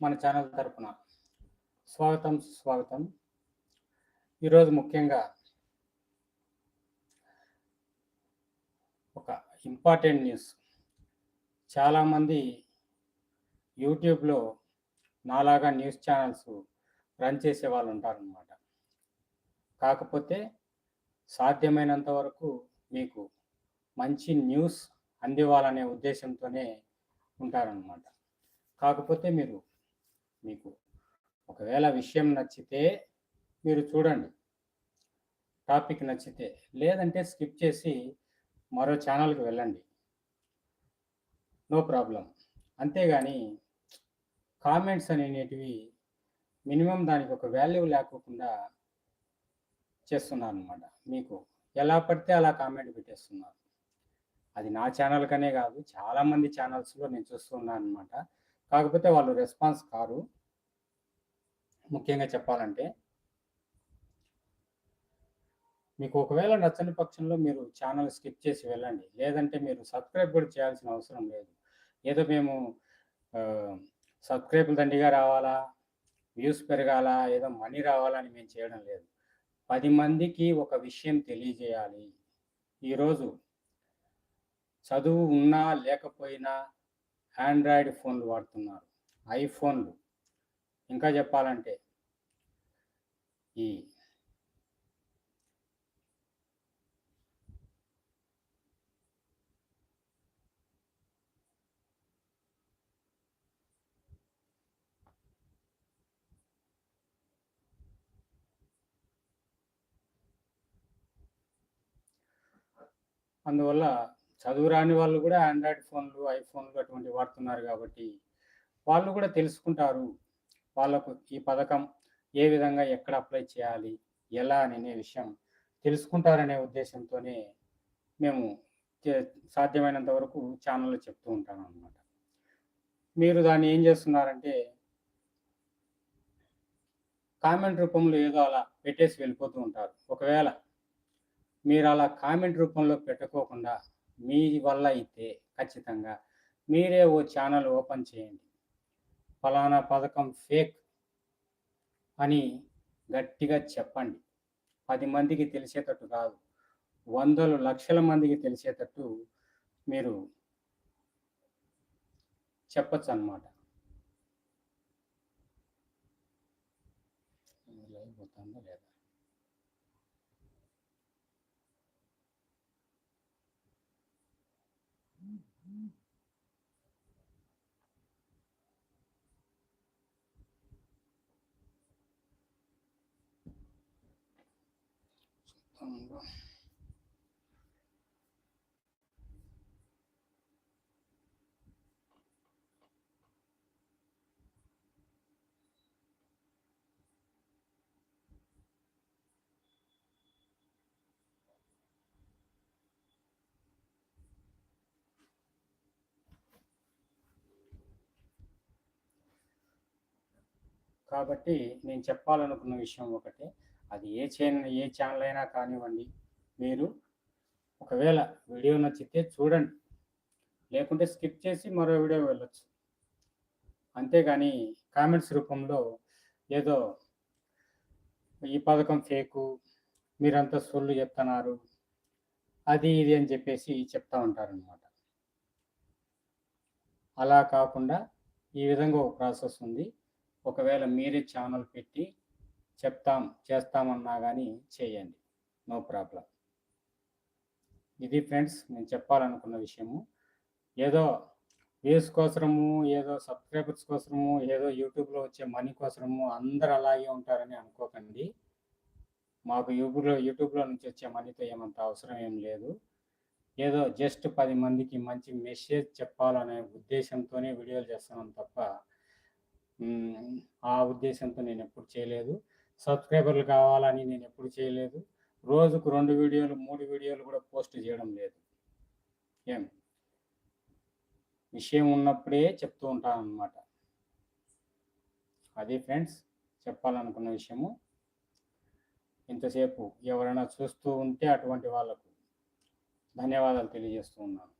మన ఛానల్ తరపున. స్వాగతం స్వాగతం ఈరోజు ముఖ్యంగా ఒక ఇంపార్టెంట్ న్యూస్. చాలామంది యూట్యూబ్లో నాలాగా న్యూస్ ఛానల్స్ రన్ చేసే వాళ్ళు ఉంటారనమాట కాకపోతే సాధ్యమైనంత వరకు మీకు మంచి న్యూస్ అందివ్వాలనే ఉద్దేశంతోనే ఉంటారనమాట కాకపోతే మీరు మీకు. ఒకవేళ విషయం నచ్చితే మీరు చూడండి. టాపిక్ నచ్చితే లేదంటే స్కిప్ చేసి మరో ఛానల్కి వెళ్ళండి. No problem. అంతేగాని కామెంట్స్ అనేటివి మినిమం దానికి ఒక వాల్యూ లేకోకుండా చేస్తున్నాను అనమాట మీకు. ఎలా పడితే అలా కామెంట్ పెట్టేస్తున్నారు. అది నా ఛానల్ కనే కాదు చాలామంది ఛానల్స్లో నేను చూస్తున్నాను అనమాట కాకపోతే వాళ్ళు రెస్పాన్స్ కారు. ముఖ్యంగా చెప్పాలంటే. మీకు ఒకవేళ నచ్చని పక్షంలో మీరు ఛానల్ స్కిప్ చేసి వెళ్ళండి. లేదంటే మీరు సబ్స్క్రైబ్ కూడా చేయాల్సిన అవసరం లేదు. ఏదో మేము సబ్స్క్రైబ్ దండిగా రావాలా వ్యూస్ పెరగాల ఏదో మనీ రావాలని మేము చేయడం లేదు. పది మందికి ఒక విషయం తెలియజేయాలి. ఈరోజు చదువు ఉన్నా లేకపోయినా ఆండ్రాయిడ్ ఫోన్లు వాడుతున్నారు. ఐఫోన్లు ఇంకా చెప్పాలంటే ఈ అందువల్ల చదువు రాని వాళ్ళు కూడా ఆండ్రాయిడ్ ఫోన్లు ఐఫోన్లు అటువంటి వాడుతున్నారు కాబట్టి వాళ్ళు కూడా తెలుసుకుంటారు వాళ్ళకు ఈ పథకం ఏ విధంగా ఎక్కడ అప్లై చేయాలి ఎలా అనే విషయం తెలుసుకుంటారనే ఉద్దేశంతోనే మేము సాధ్యమైనంత వరకు ఛానల్లో చెప్తూ ఉంటాను అనమాట మీరు దాన్ని ఏం చేస్తున్నారంటే కామెంట్ రూపంలో ఏదో అలా పెట్టేసి వెళ్ళిపోతూ ఉంటారు. ఒకవేళ మీరు అలా కామెంట్ రూపంలో పెట్టుకోకుండా మీ వల్ల అయితే ఖచ్చితంగా మీరే ఓ ఛానల్ ఓపెన్ చేయండి. ఫలానా పథకం ఫేక్ అని గట్టిగా చెప్పండి. పది మందికి తెలిసేటట్టు కాదు వందలు లక్షల మందికి తెలిసేటట్టు మీరు చెప్పచ్చు అనమాట లేదా? 嗯ん。そ、కాబట్టి నేను చెప్పాలనుకున్న విషయం ఒకటే. అది ఏ ఛానల్ ఏ ఛానల్ అయినా కానివ్వండి మీరు ఒకవేళ వీడియో నచ్చితే చూడండి. లేకుంటే స్కిప్ చేసి మరో వీడియో వెళ్ళొచ్చు. అంతేగాని కామెంట్స్ రూపంలో ఏదో ఈ పథకం ఫేకు మీరంతా సొల్లు చెప్తున్నారు అది ఇది అని చెప్పేసి చెప్తా ఉంటారనమాట అలా కాకుండా ఈ విధంగా ఒక ప్రాసెస్ ఉంది. ఒకవేళ మీరే ఛానల్ పెట్టి చెప్తాం చేస్తామన్నా కానీ చేయండి. నో ప్రాబ్లం ఇది ఫ్రెండ్స్ నేను చెప్పాలనుకున్న విషయము. ఏదో వ్యూస్ కోసము ఏదో సబ్స్క్రైబర్స్ కోసము ఏదో యూట్యూబ్లో వచ్చే మనీ కోసము అందరు అలాగే ఉంటారని అనుకోకండి. మాకు యూట్యూబ్లో యూట్యూబ్లో నుంచి వచ్చే మనీతో ఏమంత అవసరం ఏం లేదు. ఏదో జస్ట్ పది మందికి మంచి మెసేజ్ చెప్పాలనే ఉద్దేశంతోనే వీడియోలు చేస్తున్నాం తప్ప ఆ ఉద్దేశంతో నేను ఎప్పుడు చేయలేదు. సబ్స్క్రైబర్లు కావాలని నేను ఎప్పుడు చేయలేదు. రోజుకు రెండు వీడియోలు మూడు వీడియోలు కూడా పోస్ట్ చేయడం లేదు. ఏం? విషయం ఉన్నప్పుడే చెప్తూ ఉంటాను అనమాట అదే ఫ్రెండ్స్ చెప్పాలనుకున్న విషయము. ఇంతసేపు ఎవరైనా చూస్తూ ఉంటే అటువంటి వాళ్ళకు ధన్యవాదాలు తెలియజేస్తూ ఉన్నాను.